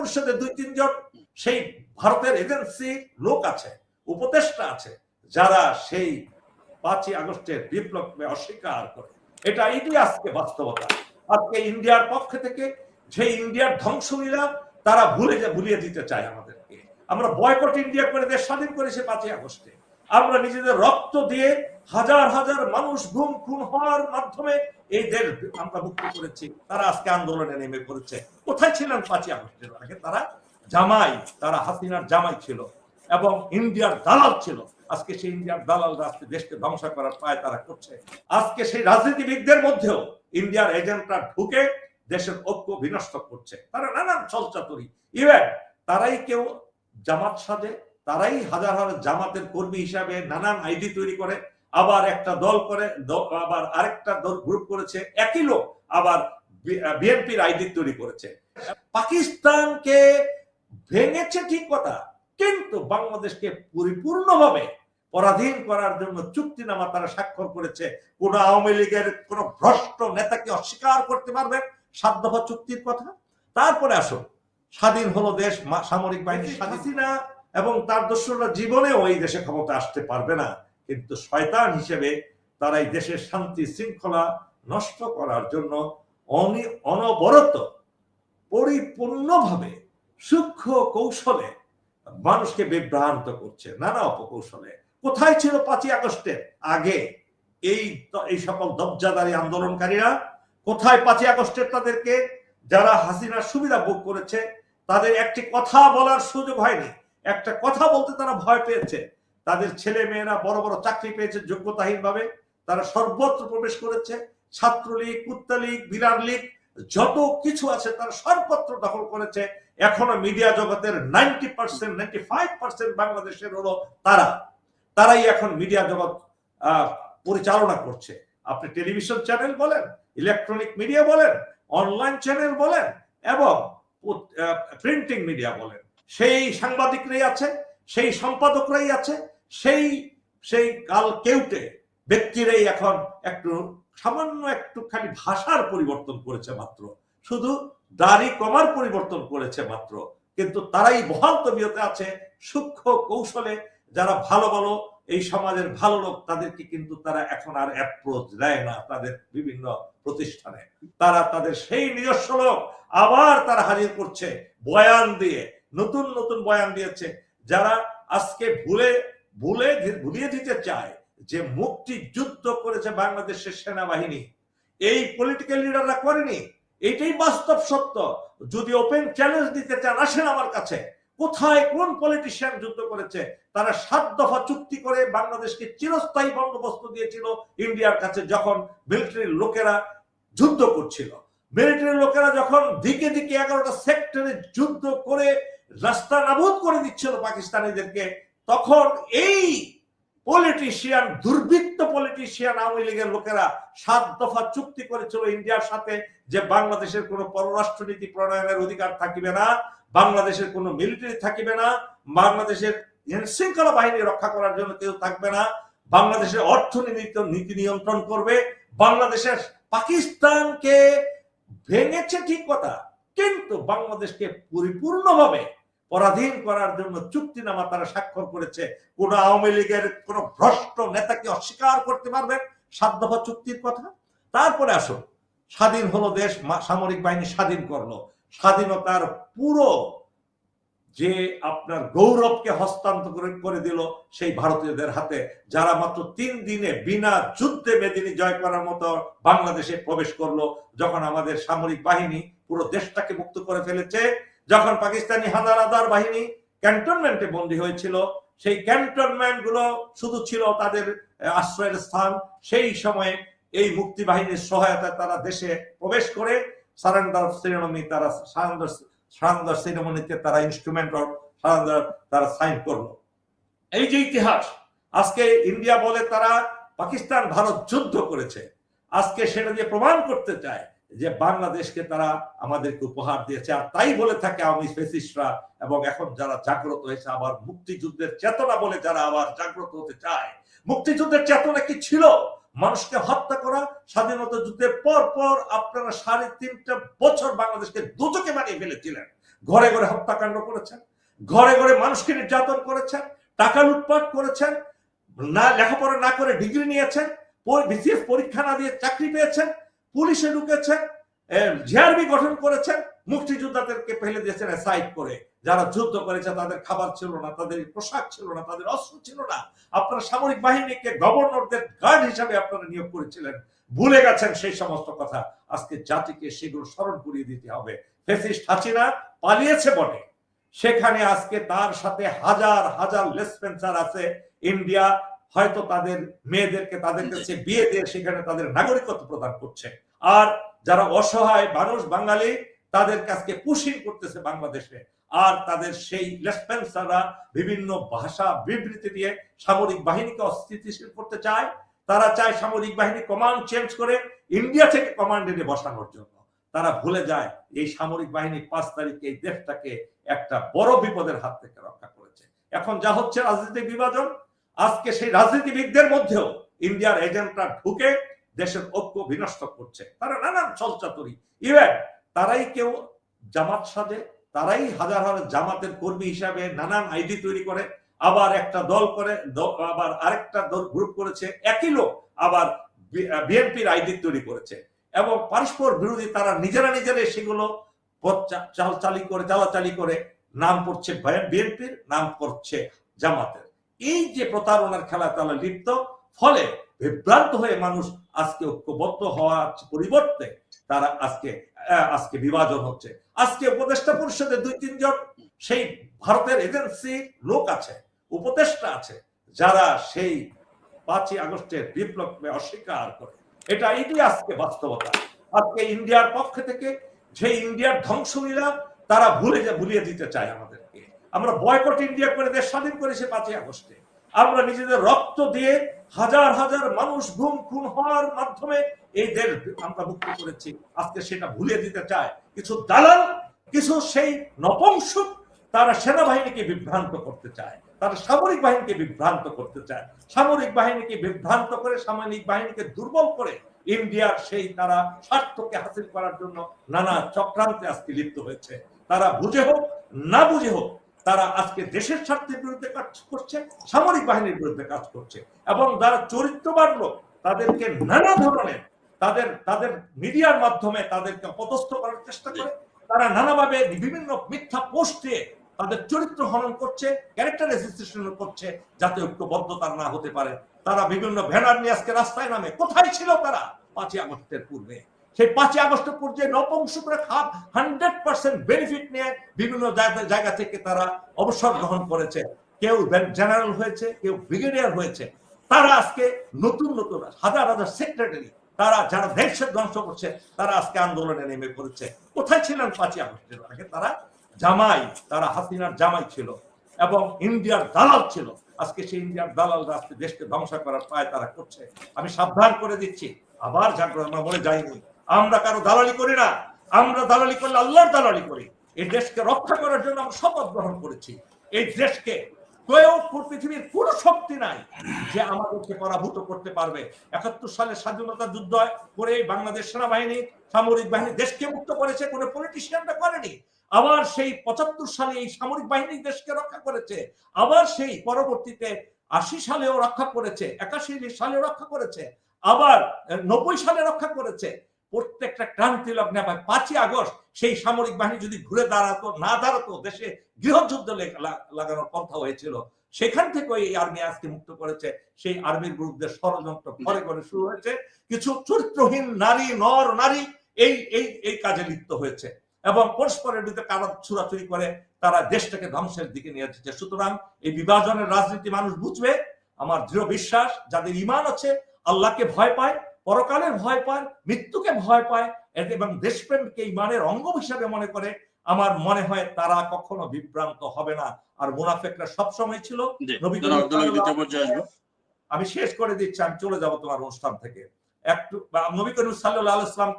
পরিষদে দুই তিনজন সেই ভারতের এজেন্সি লোক আছে, উপদেষ্টা আছে, যারা সেই পাঁচই আগস্টের বিপ্লবকে অস্বীকার করে। এটা এটি আজকে বাস্তবতা। আজকে ইন্ডিয়ার পক্ষ থেকে যে ইন্ডিয়ার ধ্বংসলীলা, তারা ভুলে ভুলিয়ে দিতে চায় আমাদেরকে। আমরা বয়কট ইন্ডিয়া করে দেশ স্বাধীন করেছি পাঁচই আগস্টে। আমরা নিজেদের রক্ত দিয়ে হাজার হাজার মানুষ গুম খুন হওয়ার মাধ্যমে এই দেশ আমরা মুক্ত করেছি। তারা আজকে আন্দোলনে নেমে পড়েছে। কোথায় ছিলেন পাঁচই আগস্টের আগে? তারা জামাই, তারা হাসিনার জামাই ছিল এবং ইন্ডিয়ার দালাল ছিল। আজকে সেই ইন্ডিয়ার দালাল আজকে দেশকে ধ্বংস করার পায় তারা করছে। আজকে সেই রাজনীতিবিদদের মধ্যেও ইন্ডিয়ার এজেন্টরা ঢুকে দেশের ঐক্য বিনষ্ট করছে। তারা নানান চলচাতুরি। ইভেন তারাই কেউ জামাত সাজে তারাই হাজার হাজার জামাতের কর্মী হিসাবে নানান আইডি তৈরি করে আবার একটা দল করে আবার আরেকটা দল গ্রুপ করেছে একই লোক আবার বিএনপির আইডি তৈরি করেছে। পাকিস্তানকে ভেঙেছে ঠিক কথা কিন্তু বাংলাদেশকে পরিপূর্ণভাবে পরাধীন করার জন্য চুক্তিনামা তারা স্বাক্ষর করেছে। কোন আওয়ামী লীগের কোন ভ্রষ্ট নেতাকে অস্বীকার করতে পারবেন সাত দফা চুক্তির কথা। তারপরে আসো স্বাধীন হলো দেশ সামরিক বাহিনী হাসিনা এবং তার দস্যুরা জীবনেও এই দেশে ক্ষমতা আসতে পারবে না। কিন্তু শয়তান হিসেবে তারা এই দেশের শান্তি শৃঙ্খলা নষ্ট করার জন্য অনবরত পরিপূর্ণভাবে সূক্ষ্ম কৌশলে মানুষকে বিভ্রান্ত করছে, নানা অপকৌশলে। কোথায় ছিল পাঁচই আগস্টের আগে এই এই সকল দবজাদারি আন্দোলনকারীরা? কোথায় পাঁচই আগস্টের তাদেরকে? যারা হাসিনার সুবিধা ভোগ করেছে, তাদের একটি কথা বলার সুযোগ হয়নি। একটা কথা বলতে তারা ভয় পেয়েছে। তাদের ছেলে মেয়েরা বড় বড় চাকরি পেয়েছে যোগ্যতাহীন ভাবে তারা সর্বত্র প্রবেশ করেছে। ছাত্রলীগ, কুত্তালীগ বিরাট লীগ, যত কিছু আছে তারা সর্বত্র দখল করেছে। এখনও মিডিয়া জগতের ninety percent, ninety five percent বাংলাদেশের হলো তারা। তারাই এখন মিডিয়া জগৎ পরিচালনা করছে। আপনি টেলিভিশন চ্যানেল বলেন, ইলেকট্রনিক মিডিয়া বলেন, অনলাইন চ্যানেল বলেন, এবং প্রিন্টিং মিডিয়া বলেন। সেই সাংবাদিকরাই আছে, সেই সম্পাদকরাই আছে, সেই সেই কাল কেউটে ব্যক্তিরাই এখন একটু সামান্য একটুখানি ভাষার পরিবর্তন করেছে মাত্র। শুধু দাড়ি কমার পরিবর্তন করেছে মাত্র। কিন্তু তারাই বহাল তবিয়তে আছে সূক্ষ্ম কৌশলে। যারা ভালো ভালো, এই সমাজের ভালো লোক, তাদেরকে কিন্তু তারা এখন আর অ্যাপ্রোচ দেয় না তাদের বিভিন্ন প্রতিষ্ঠানে। তারা তাদের সেই নিজস্ব লোক আবার তারা হাজির করছে বয়ান দিয়ে। নতুন নতুন বয়ান দিয়েছে। যারা আজকে ভুলে ভুলে, ভুলিয়ে দিতে চায় যে মুক্তি যুদ্ধ করেছে বাংলাদেশের সেনাবাহিনী, এই পলিটিক্যাল লিডাররা করেনি, এটাই বাস্তব সত্য। যদি ওপেন চ্যালেঞ্জ দিতে চান, আসেন আমার কাছে। কোথায় কোন পলিটিশিয়ান যুদ্ধ করেছে? তারা সাত দফা চুক্তি করে বাংলাদেশকে চিরস্থায়ী বন্দোবস্ত দিয়েছিল ইন্ডিয়ার কাছে যখন মিলিটারির লোকেরা যুদ্ধ করছিল। মিলিটারি লোকেরা যখন দিকে দিকে এগারোটা সেক্টরে যুদ্ধ করে রাস্তা নাবুদ করে দিচ্ছিল পাকিস্তানিদেরকে। তখন এই পলিটিশিয়ান দুর্বৃত্ত পলিটিশিয়ান আওয়ামী লীগের লোকেরা সাত দফা চুক্তি করেছিল ইন্ডিয়ার সাথে যে বাংলাদেশের কোনো পররাষ্ট্রনীতি প্রণয়নের অধিকার থাকিবে না, বাংলাদেশের কোনো মিলিটারি থাকিবে না, বাংলাদেশের শৃঙ্খলা বাহিনী রক্ষা করার জন্য কেউ থাকবে না, বাংলাদেশের অর্থনীতি নীতি নিয়ন্ত্রণ করবে, বাংলাদেশের পাকিস্তানকে ভেঙেছে ঠিক কথা, কিন্তু বাংলাদেশকে পরিপূর্ণভাবে পরাধীন করার জন্য চুক্তিনামা তারা স্বাক্ষর করেছে। কোন আওয়ামী লীগের কোন ভ্রষ্ট নেতাকে অস্বীকার করতে পারবেন সাত দফা চুক্তির কথা? তারপরে আসো। স্বাধীন হলো দেশ সামরিক বাহিনী স্বাধীন করল। স্বাধীনতার পুরো যে আপনার গৌরবকে হস্তান্তর করে- দিল সেই ভারতীয়দের হাতে, যারা মাত্র তিন দিনে বিনা যুদ্ধে মেদিনী জয় করার মতো বাংলাদেশে প্রবেশ করল, যখন আমাদের সামরিক বাহিনী পুরো দেশটাকে মুক্ত করে ফেলেছে। যখন পাকিস্তানি হাজার হাজার বাহিনী ক্যান্টনমেন্টে বন্দী হয়েছিল, সেই ক্যান্টনমেন্টগুলো শুধু ছিল তাদের আশ্রয়ের স্থান। সেই সময়ে এই মুক্তি বাহিনীর সহায়তায় তারা দেশে প্রবেশ করে সেরেমনি তারা তারা ইনস্ট্রুমেন্ট তারা সাইন করল। এই যে ইতিহাস, আজকে ইন্ডিয়া বলে তারা পাকিস্তান ভারত যুদ্ধ করেছে। আজকে সেটা দিয়ে প্রমাণ করতে চায় যে বাংলাদেশকে তারা আমাদেরকে উপহার দিয়েছে। আর তাই বলে থাকে আওয়ামী ফেসিস্টরা এবং এখন যারা জাগ্রত হয়েছে আবার মুক্তিযুদ্ধের চেতনা বলে যারা আবার জাগ্রত হতে চায়। মুক্তিযুদ্ধের চেতনা কি ছিল? মানুষকে হত্যা করা, স্বাধীনতা যুদ্ধের পর পর আপনারা সাড়ে তিনটা বছর বাংলাদেশকে দুচকে বানিয়ে ফেলেছিলেন। ঘরে ঘরে হত্যাকাণ্ড করেছেন, ঘরে ঘরে মানুষকে নির্যাতন করেছেন, টাকা লুটপাট করেছেন, না, লেখাপড়া না করে ডিগ্রি নিয়েছেন বিসিএস পরীক্ষা না দিয়ে চাকরি পেয়েছেন পুলিশে ঢুকেছেন জিআরবি গঠন করেছেন মুক্তিযোদ্ধাদেরকে ফেলে দিয়েছেন সাইড করে। যারা যুদ্ধ করেছে, তাদের খাবার ছিল না, তাদের পোশাক ছিল না, তাদের অস্ত্র ছিল না। আপনারা সামরিক বাহিনীকে গভর্নরদের গার্ড হিসাবে আপনারা নিয়োগ করেছিলেন। ভুলে গেছেন সেই সমস্ত কথা। আজকে জাতিকে সেগুলো স্মরণ করিয়ে দিতে হবে। ফেসিস্ট হাসিনা পালিয়েছে বটে। সেখানে আজকে তার সাথে হাজার হাজার লেসপেন্সার আছে। ইন্ডিয়া হয়তো তাদের মেয়েদেরকে তাদের কাছে বিয়ে দিয়ে সেখানে তাদের নাগরিকত্ব প্রদান করছে। আর যারা অসহায় মানুষ, বাঙালি, তাদের কাছকে পুশিং করতেছে বাংলাদেশে। আর তাদের সেই লেসপেন্সাররা বিভিন্ন ভাষা বিবৃতি দিয়ে সামরিক বাহিনীকে অস্থিতিশীল করতে চায়। তারা চায় সামরিক বাহিনী কমান্ড চেঞ্জ করে ইন্ডিয়া থেকে কমান্ড এনে বসানোর জন্য। তারা ভুলে যায় এই সামরিক বাহিনী পাঁচ তারিখে এই দেশটাকে একটা বড় বিপদের হাত থেকে রক্ষা করেছে। এখন যা হচ্ছে রাজনীতি বিভাজন আজকে সেই রাজনীতিবিদদের মধ্যেও ইন্ডিয়ার এজেন্টরা ঢুকে দেশের ঐক্য বিনষ্ট করছে। তারা নানান চলচাতুরি। ইভেন তারাই কেউ জামাত সাজে, তারাই হাজার হাজার জামাতের কর্মী হিসাবে নানান আইডি তৈরি করে, আবার একটা দল করে আবার আরেকটা দল গ্রুপ করেছে, একই লোক আবার বিএনপির আইডি তৈরি করেছে। এবং পারস্পর বিরোধী তারা নিজেরা নিজেরা সেগুলো চাল চালি করে, চালাচালি করে নাম পড়ছে বিএনপির, নাম করছে জামাতের। এই যে প্রতারণার খেলা তারা লিপ্ত, ফলে বিভ্রান্ত হয়ে মানুষ আজকে ঐক্যবদ্ধ হওয়ার পরিবর্তে তারা আজকে আজকে বিভাজন হচ্ছে। আজকে উপদেষ্টা পরিষদে দুই, তিনজন সেই ভারতের এজেন্সি লোক আছে, উপদেষ্টা আছে, যারা সেই পাঁচই আগস্টের বিপ্লবকে অস্বীকার করে। এটা এটি আজকে বাস্তবতা। আজকে ইন্ডিয়ার পক্ষ থেকে যে ইন্ডিয়ার ধ্বংসলীলা, তারা ভুলে যা, ভুলিয়ে দিতে চায় আমাদেরকে আমরা বয়কট ইন্ডিয়া করে দেশ স্বাধীন করেছে পাঁচই আগস্টে। আমরা নিজেদের রক্ত দিয়ে হাজার হাজার মানুষ গুম খুন হওয়ার মাধ্যমে এই দেশ আমরা মুক্ত করেছি। আজকে সেটা ভুলিয়ে দিতে চায় কিছু দালাল, কিছু সেই নপংসক, তারা সেনাবাহিনীকে বিভ্রান্ত করতে চায়, তারা সামরিক বাহিনীকে বিভ্রান্ত করতে চায়। সামরিক বাহিনীকে বিভ্রান্ত করে, সামরিক বাহিনীকে দুর্বল করে ইন্ডিয়ার সেই তারা স্বার্থকে হাসিল করার জন্য নানা চক্রান্তে আজকে লিপ্ত হয়েছে। তারা বুঝে হোক, না বুঝে হোক তারা আজকে দেশের স্বার্থের বিরুদ্ধে কাজ করছে, সামরিক বাহিনীর বিরুদ্ধে কাজ করছে, এবং যারা চরিত্রবান লোক, তাদেরকে নানা ধরনের, তাদের তাদের মিডিয়ার মাধ্যমে তাদেরকে অপদস্থ করার চেষ্টা করে, তারা নানাভাবে বিভিন্ন মিথ্যা পোস্টে তাদের চরিত্র হনন করছে ক্যারেক্টার রেজিস্ট্রেশন করছে, যাতে ঐক্যবদ্ধতা না হতে পারে। তারা বিভিন্ন ব্যানার নিয়ে আজকে রাস্তায় নামে। কোথায় ছিল তারা? পাঁচই আগস্টের পূর্বে। সেই পাঁচই আগস্টের পূর্বে নপংসকরা খাপ হান্ড্রেড পার্সেন্ট বেনিফিট নিয়ে বিভিন্ন জায়গা থেকে তারা অবসর গ্রহণ করেছে। কেউ জেনারেল হয়েছে, কেউ ব্রিগেডিয়ার হয়েছে। তারা আজকে নতুন নতুন হাজার হাজার সেক্রেটারি তারা যারা দেশের ধ্বংস করছে, তারা আজকে আন্দোলনে নেমে পড়েছে। কোথায় ছিলেন পাঁচই আগস্টের আগে তারা জামাই, তারা হাসিনার জামাই ছিল এবং ইন্ডিয়ার দালাল ছিল। আজকে সেই ইন্ডিয়ার দালাল আজকে দেশকে ধ্বংস করার পায় তারা করছে। আমি সাবধান করে দিচ্ছি। আবার জাগ্রত আমরা বলে যাইনি। আমরা কারও দালালি করি না। আমরা দালালি করলে আল্লাহর দালালি করি। এই দেশকে রক্ষা করার জন্য আমরা শপথ গ্রহণ করেছি। এই দেশকে কেউ পৃথিবীর কোন শক্তি নাই যে আমাদেরকে পরাভূত করতে পারবে। একাত্তর সালে স্বাধীনতা যুদ্ধ করে বাংলাদেশ সেনাবাহিনী, সামরিক বাহিনী দেশকে মুক্ত করেছে, কোনো পলিটিশিয়ানরা করেনি। আবার সেই পঁচাত্তর সালে এই সামরিক বাহিনী দেশকে রক্ষা করেছে। আবার সেই পরবর্তীতে আশি সালেও রক্ষা করেছে, একাশি সালেও রক্ষা করেছে, আবার নব্বই সালে রক্ষা করেছে। প্রত্যেকটা ক্রান্তি লগ্নে পাঁচই আগস্ট সেই সামরিক বাহিনী যদি ঘুরে দাঁড়াতো, না দাঁড়াতো, দেশে গৃহযুদ্ধ লাগানোর পন্থা হয়েছিল। সেখান থেকে এই আর্মি আজকে মুক্ত করেছে, সেই আর্মির বিরুদ্ধে ষড়যন্ত্র ঘরে ঘরে শুরু হয়েছে। কিছু চরিত্রহীন নারী, নর, নারী এই এই এই কাজে লিপ্ত হয়েছে। এবং পরস্পরের বিরুদ্ধে কারও ছুরাছুরি করে, তারা দেশটাকে ধ্বংসের দিকে নিয়ে যাচ্ছে। সুতরাং এই বিভাজনের রাজনীতি মানুষ বুঝবে। আমার দৃঢ় বিশ্বাস, যাদের ইমান আছে, আল্লাহকে ভয় পায় পরকালের ভয় পায় মৃত্যুকে ভয় পায় এবং দেশপ্রেমকে ইমানের অঙ্গ হিসাবে মনে করে। আমার মনে হয় তারা কখনো বিভ্রান্ত হবে না। আর মুনাফেকরা সবসময় ছিল। আমি শেষ করে দিচ্ছি আমি চলে যাব তোমার অনুষ্ঠান থেকে। একটু নবী করিম সাল্লাহ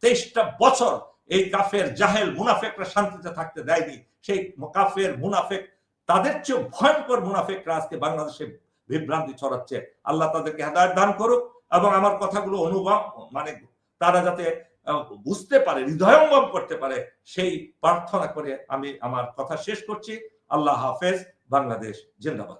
তেইশটা বছর এই কাফের জাহেল মুনাফেকরা শান্তিতে থাকতে দেয়নি। সেই কাফের মুনাফেক তাদের চেয়ে ভয়ঙ্কর মুনাফেকরা আজকে বাংলাদেশে বিভ্রান্তি ছড়াচ্ছে। আল্লাহ তাদেরকে হেদায়ত দান করুক। এবং আমার কথাগুলো অনুভব মানে তারা যাতে বুঝতে পারে, হৃদয়ঙ্গম করতে পারে, সেই প্রার্থনা করে আমি আমার কথা শেষ করছি। আল্লাহ হাফেজ, বাংলাদেশ, জিন্দাবাদ।